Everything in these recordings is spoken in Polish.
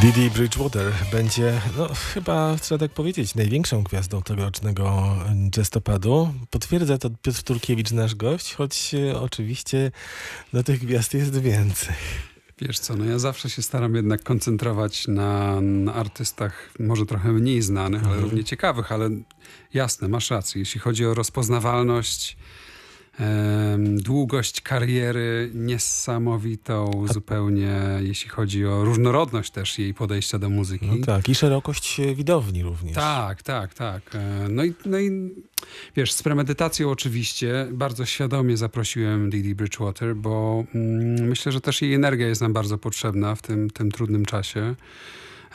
Didi Bridgewater będzie, no chyba trzeba tak powiedzieć, największą gwiazdą tegorocznego jazztopadu. Potwierdza to Piotr Turkiewicz, nasz gość, choć e, oczywiście no, tych gwiazd jest więcej. Wiesz co, no ja zawsze się staram jednak koncentrować na, na artystach może trochę mniej znanych, ale równie ciekawych, ale jasne, masz rację. Jeśli chodzi o rozpoznawalność, długość kariery niesamowitą zupełnie, jeśli chodzi o różnorodność też jej podejścia do muzyki. No tak, i szerokość e, widowni również. Tak, tak, tak. E, No i, no i wiesz, z premedytacją oczywiście bardzo świadomie zaprosiłem Didi Bridgewater, bo mm, myślę, że też jej energia jest nam bardzo potrzebna w tym, tym trudnym czasie.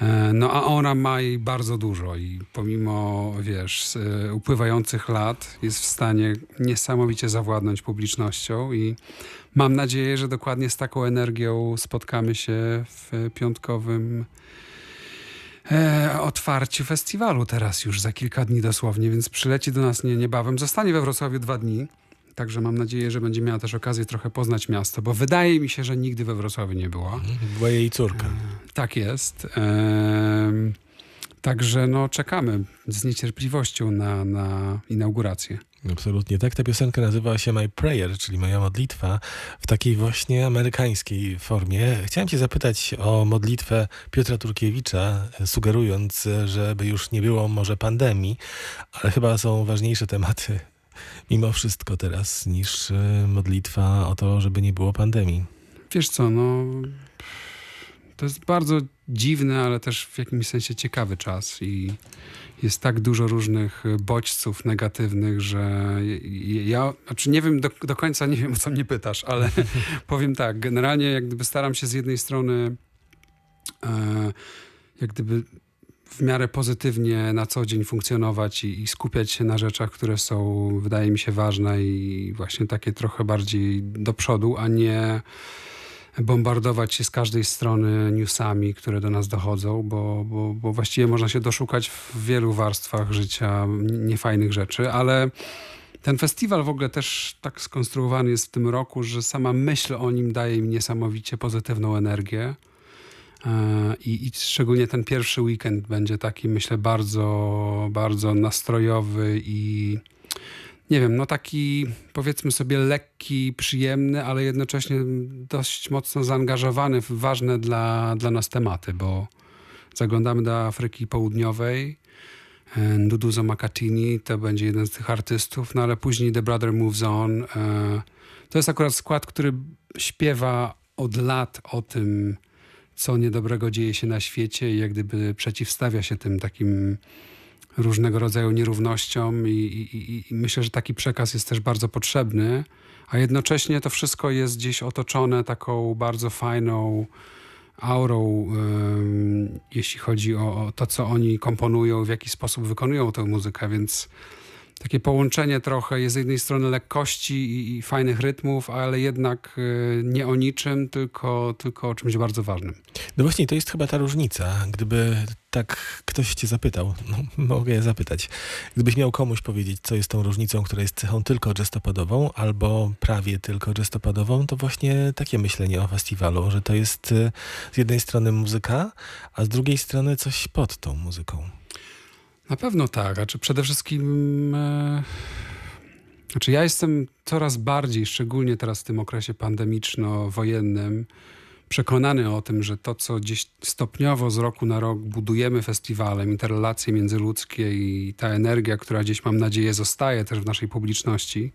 E, No a ona ma jej bardzo dużo i pomimo, wiesz, e, upływających lat jest w stanie niesamowicie zawładnąć publicznością i mam nadzieję, że dokładnie z taką energią spotkamy się w piątkowym e, otwarciu festiwalu teraz już za kilka dni dosłownie, więc przyleci do nas nie, niebawem. Zostanie we Wrocławiu dwa dni, także mam nadzieję, że będzie miała też okazję trochę poznać miasto, bo wydaje mi się, że nigdy we Wrocławiu nie była. Była jej córka. Tak jest. Em, Także no, czekamy z niecierpliwością na, na inaugurację. Absolutnie tak. Ta piosenka nazywa się My Prayer, czyli moja modlitwa, w takiej właśnie amerykańskiej formie. Chciałem cię zapytać o modlitwę Piotra Turkiewicza, sugerując, żeby już nie było może pandemii, ale chyba są ważniejsze tematy mimo wszystko teraz niż e, modlitwa o to, żeby nie było pandemii. Wiesz co, no to jest bardzo dziwny, ale też w jakimś sensie ciekawy czas i jest tak dużo różnych y, bodźców negatywnych, że ja, znaczy nie wiem do, do końca, nie wiem o co mnie pytasz, ale powiem tak, generalnie jak gdyby staram się z jednej strony e, jak gdyby w miarę pozytywnie na co dzień funkcjonować i, i skupiać się na rzeczach, które są, wydaje mi się, ważne i właśnie takie trochę bardziej do przodu, a nie bombardować się z każdej strony newsami, które do nas dochodzą, bo, bo, bo właściwie można się doszukać w wielu warstwach życia niefajnych rzeczy, ale ten festiwal w ogóle też tak skonstruowany jest w tym roku, że sama myśl o nim daje mi niesamowicie pozytywną energię. E, I, I szczególnie ten pierwszy weekend będzie taki, myślę, bardzo, bardzo nastrojowy i nie wiem, no taki powiedzmy sobie lekki, przyjemny, ale jednocześnie dość mocno zaangażowany w ważne dla, dla nas tematy, bo zaglądamy do Afryki Południowej. E, Nduduzo Makatini to będzie jeden z tych artystów, no ale później The Brother Moves On. e, To jest akurat skład, który śpiewa od lat o tym, co niedobrego dzieje się na świecie i jak gdyby przeciwstawia się tym takim różnego rodzaju nierównościom i, i, i, myślę, że taki przekaz jest też bardzo potrzebny, a jednocześnie to wszystko jest gdzieś otoczone taką bardzo fajną aurą, em, jeśli chodzi o, o to, co oni komponują, w jaki sposób wykonują tę muzykę, więc takie połączenie trochę jest z jednej strony lekkości i, i fajnych rytmów, ale jednak y, nie o niczym, tylko, tylko o czymś bardzo ważnym. No właśnie, to jest chyba ta różnica. Gdyby tak ktoś cię zapytał, no, mogę zapytać, gdybyś miał komuś powiedzieć, co jest tą różnicą, która jest cechą tylko jazzopadową, albo prawie tylko jazzopadową, to właśnie takie myślenie o festiwalu, że to jest e, z jednej strony muzyka, a z drugiej strony coś pod tą muzyką. Na pewno tak, a czy przede wszystkim. E, znaczy, ja jestem coraz bardziej, szczególnie teraz w tym okresie pandemiczno-wojennym, przekonany o tym, że to, co gdzieś stopniowo z roku na rok budujemy festiwalem, i te relacje międzyludzkie i ta energia, która gdzieś mam nadzieję zostaje też w naszej publiczności,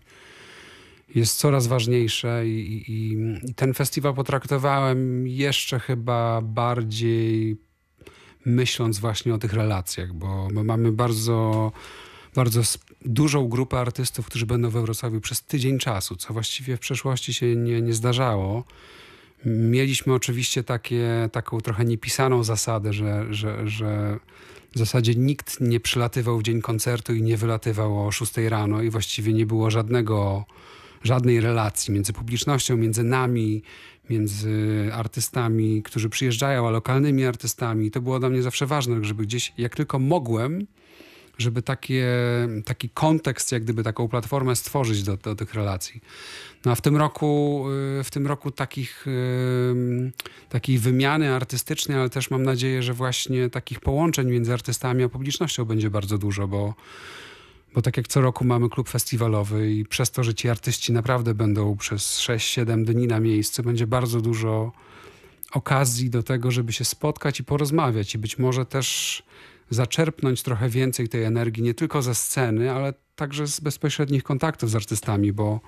jest coraz ważniejsze i, i i ten festiwal potraktowałem jeszcze chyba bardziej myśląc właśnie o tych relacjach, bo, bo mamy bardzo, bardzo dużą grupę artystów, którzy będą we Wrocławiu przez tydzień czasu, co właściwie w przeszłości się nie, nie zdarzało. Mieliśmy oczywiście takie, taką trochę niepisaną zasadę, że, że, że w zasadzie nikt nie przylatywał w dzień koncertu i nie wylatywał o 6 rano i właściwie nie było żadnego, żadnej relacji między publicznością, między nami, między artystami, którzy przyjeżdżają, a lokalnymi artystami. To było dla mnie zawsze ważne, żeby gdzieś, jak tylko mogłem, żeby takie, taki kontekst, jak gdyby taką platformę stworzyć do, do tych relacji. No a w tym roku, y, w tym roku takich, y, takiej wymiany artystycznej, ale też mam nadzieję, że właśnie takich połączeń między artystami a publicznością będzie bardzo dużo, bo, bo tak jak co roku mamy klub festiwalowy i przez to, że ci artyści naprawdę będą przez 6-7 dni na miejscu, będzie bardzo dużo okazji do tego, żeby się spotkać i porozmawiać i być może też zaczerpnąć trochę więcej tej energii, nie tylko ze sceny, ale także z bezpośrednich kontaktów z artystami, bo,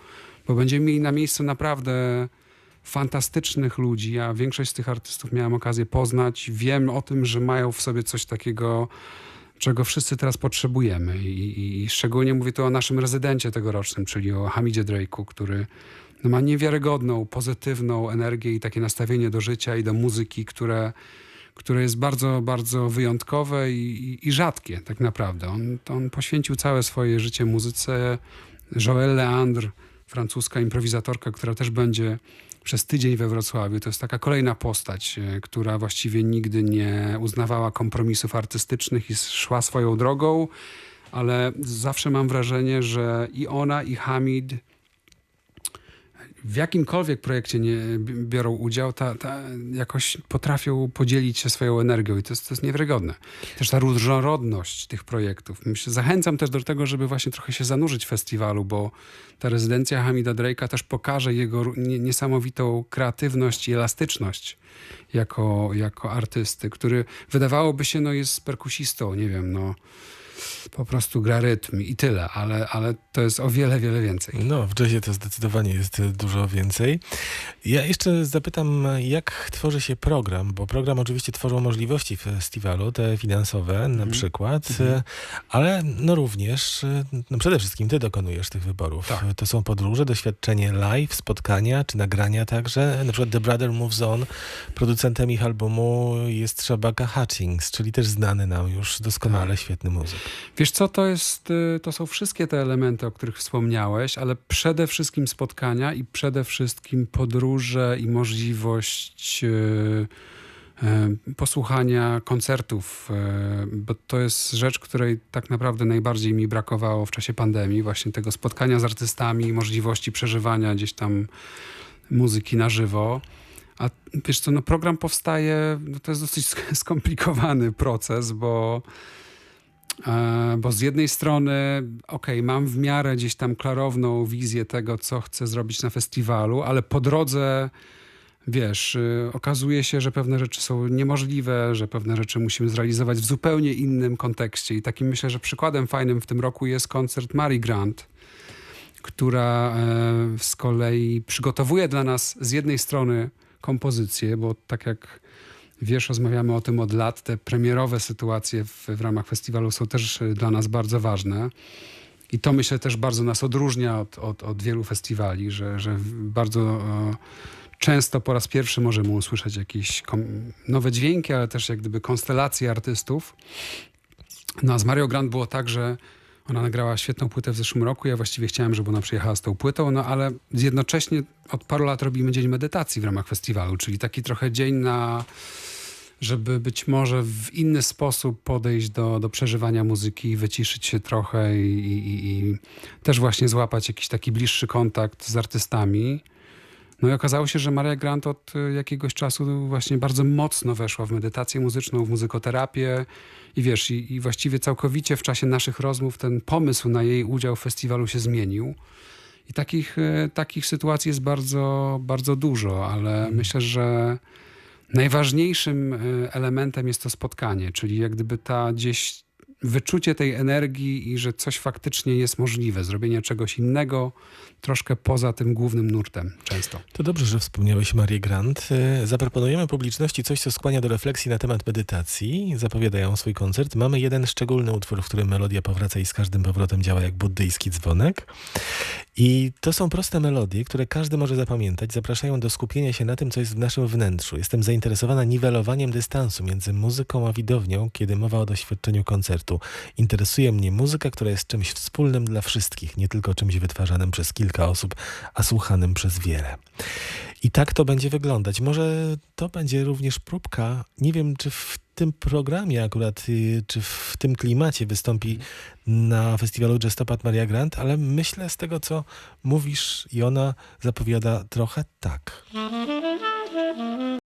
bo będziemy mieli na miejscu naprawdę fantastycznych ludzi. Ja większość z tych artystów miałem okazję poznać. Wiem o tym, że mają w sobie coś takiego, czego wszyscy teraz potrzebujemy. I, i, szczególnie mówię tu o naszym rezydencie tegorocznym, czyli o Hamidzie Drake'u, który no, ma niewiarygodną, pozytywną energię i takie nastawienie do życia i do muzyki, które które jest bardzo, bardzo wyjątkowe i, i, i rzadkie tak naprawdę. On, on poświęcił całe swoje życie muzyce. Joël Leandre, francuska improwizatorka, która też będzie przez tydzień we Wrocławiu. To jest taka kolejna postać, e, która właściwie nigdy nie uznawała kompromisów artystycznych i szła swoją drogą, ale zawsze mam wrażenie, że i ona, i Hamid w jakimkolwiek projekcie nie biorą udział, ta, ta jakoś potrafią podzielić się swoją energią i to jest, to jest niewiarygodne. Też ta różnorodność tych projektów. Myślę, zachęcam też do tego, żeby właśnie trochę się zanurzyć w festiwalu, bo ta rezydencja Hamida Drake'a też pokaże jego niesamowitą kreatywność i elastyczność jako, jako artysty, który wydawałoby się, no jest perkusistą, nie wiem, no po prostu gra rytm i tyle, ale, ale to jest o wiele, wiele więcej. No, w jazzie to zdecydowanie jest dużo więcej. Ja jeszcze zapytam, jak tworzy się program, bo program oczywiście tworzą możliwości festiwalu, te finansowe na mhm. przykład, mhm. ale no również, no przede wszystkim ty dokonujesz tych wyborów. Tak. To są podróże, doświadczenie live, spotkania czy nagrania także. Na przykład The Brother Moves On, producentem ich albumu jest Shabaka Hutchings, czyli też znany nam już doskonale tak. świetny muzyk. Wiesz co, to, jest, y, to są wszystkie te elementy, o których wspomniałeś, ale przede wszystkim spotkania i przede wszystkim podróże i możliwość y, y, posłuchania koncertów, bo to jest rzecz, której tak naprawdę najbardziej mi brakowało w czasie pandemii, właśnie tego spotkania z artystami, możliwości przeżywania gdzieś tam muzyki na żywo. A wiesz co, no program powstaje, no to jest dosyć skomplikowany proces, bo bo z jednej strony, okej, okay, mam w miarę gdzieś tam klarowną wizję tego, co chcę zrobić na festiwalu, ale po drodze, wiesz, y, okazuje się, że pewne rzeczy są niemożliwe, że pewne rzeczy musimy zrealizować w zupełnie innym kontekście. I takim myślę, że przykładem fajnym w tym roku jest koncert Mary Grant, która e, z kolei przygotowuje dla nas z jednej strony kompozycję, bo tak jak Wiesz, rozmawiamy o tym od lat. Te premierowe sytuacje w, w ramach festiwalu są też y, dla nas bardzo ważne. I to myślę też bardzo nas odróżnia od, od, od wielu festiwali, że, że bardzo często po raz pierwszy możemy usłyszeć jakieś nowe dźwięki, ale też jak gdyby konstelacje artystów. No a z Mario Grant było tak, że ona nagrała świetną płytę w zeszłym roku. Ja właściwie chciałem, żeby ona przyjechała z tą płytą, no ale jednocześnie od paru lat robimy dzień medytacji w ramach festiwalu, czyli taki trochę dzień na żeby być może w inny sposób podejść do, do przeżywania muzyki, wyciszyć się trochę i, i, i też właśnie złapać jakiś taki bliższy kontakt z artystami. No i okazało się, że Maria Grant od jakiegoś czasu właśnie bardzo mocno weszła w medytację muzyczną, w muzykoterapię i wiesz, i, i właściwie całkowicie w czasie naszych rozmów ten pomysł na jej udział w festiwalu się zmienił. I takich, e, takich sytuacji jest bardzo, bardzo dużo, ale hmm. myślę, że Najważniejszym e, elementem jest to spotkanie, czyli jak gdyby ta gdzieś wyczucie tej energii i że coś faktycznie jest możliwe, zrobienie czegoś innego, troszkę poza tym głównym nurtem często. To dobrze, że wspomniałeś Marię Grant. E, zaproponujemy publiczności coś, co skłania do refleksji na temat medytacji. Zapowiadają swój koncert. Mamy jeden szczególny utwór, w którym melodia powraca i z każdym powrotem działa jak buddyjski dzwonek. I to są proste melodie, które każdy może zapamiętać. Zapraszają do skupienia się na tym, co jest w naszym wnętrzu. Jestem zainteresowana niwelowaniem dystansu między muzyką a widownią, kiedy mowa o doświadczeniu koncertu. Interesuje mnie muzyka, która jest czymś wspólnym dla wszystkich, nie tylko czymś wytwarzanym przez kilka osób, a słuchanym przez wiele. I tak to będzie wyglądać. Może to będzie również próbka. Nie wiem, czy w tym programie akurat, y, czy w tym klimacie wystąpi na festiwalu Jazztopad Maria Grant, ale myślę z tego, co mówisz i ona zapowiada trochę tak.